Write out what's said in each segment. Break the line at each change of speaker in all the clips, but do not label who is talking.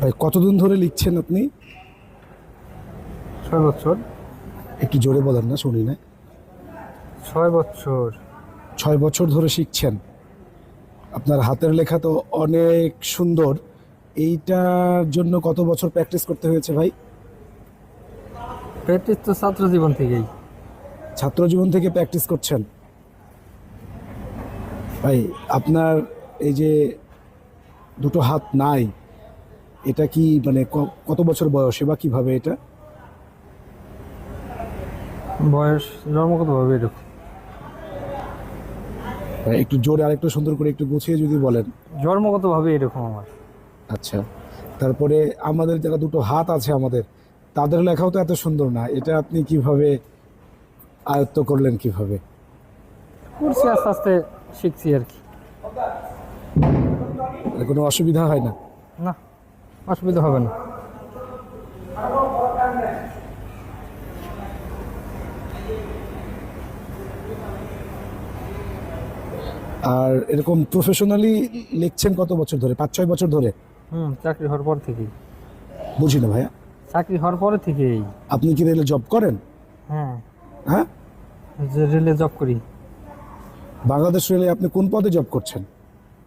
ভাই কতদিন ধরে লিখছেন আপনি?
ছয় বছর।
একটু জোরে বলেন না শুনি না।
ছয় বছর।
ছয় বছর ধরে শিখছেন। আপনার হাতের লেখা তো অনেক সুন্দর। এইটার জন্য কত বছর প্র্যাকটিস করতে হয়েছে ভাই?
প্র্যাকটিস তো ছাত্র জীবন থেকেই।
ছাত্র জীবন থেকে প্র্যাকটিস করছেন? ভাই আপনার এই যে দুটো হাত নাই এটা কি মানে কত বছর বয়সে বা কীভাবে এটা?
বয়স জন্মগতভাবে এরকম।
একটু জোরে আর একটু সুন্দর করে একটু গুছিয়ে যদি বলেন।
জন্মগতভাবে এরকম আমার।
আচ্ছা তারপরে আমাদের যারা দুটো হাত আছে আমাদের তাদের লেখাও তো এত সুন্দর না এটা আপনি কীভাবে আয়ত্ত করলেন কীভাবে?
করছি আস্তে আস্তে শিখছি আর কি।
কোনো অসুবিধা হয় না?
না। অসুবিধা হবে না।
আর এরকম প্রফেশনালি লিখছেন কত বছর ধরে? পাঁচ ছয় বছর ধরে?
হুম চাকরি হওয়ার পর থেকেই।
বুঝি না ভাইয়া।
চাকরি হওয়ার পরে থেকেই।
আপনি কি রেলে জব করেন?
হ্যাঁ।
হ্যাঁ?
যে রেলে জব করি।
বাংলাদেশ রেলে আপনি কোন পদে জব করছেন?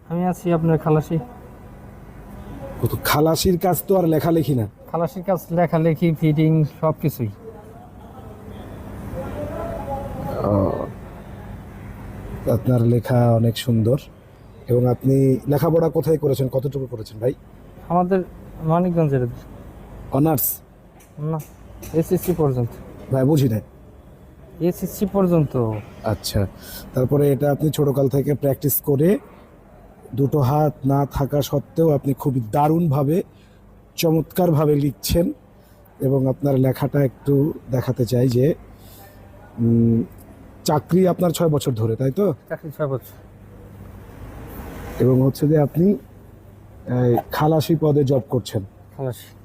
আমি আছি আপনার খালাসি।
খালাসির কাজ তো আর লেখালেখি না।
খালাসির কাজ লেখালেখি ফিটিং সব কিছুই
আপনার লেখা অনেক সুন্দর এবং আপনি লেখাপড়া কোথায় করেছেন? কতটুকু করেছেন ভাই?
আমাদের মানিকগঞ্জের।
অনার্স?
না এসএসসি পর্যন্ত।
ভাই বুঝি না
এসএসসি পর্যন্ত।
আচ্ছা তারপরে এটা আপনি ছোটকাল থেকে প্র্যাকটিস করে দুটো হাত না থাকা সত্ত্বেও আপনি খুবই দারুণভাবে চমৎকারভাবে লিখছেন এবং আপনার লেখাটা একটু দেখাতে চাই যে চাকরি আপনার ছয় বছর ধরে তাই তো?
চাকরি ছয় বছর।
এবং হচ্ছে যে আপনি খালাসি পদে জব করছেন।
খালাসি।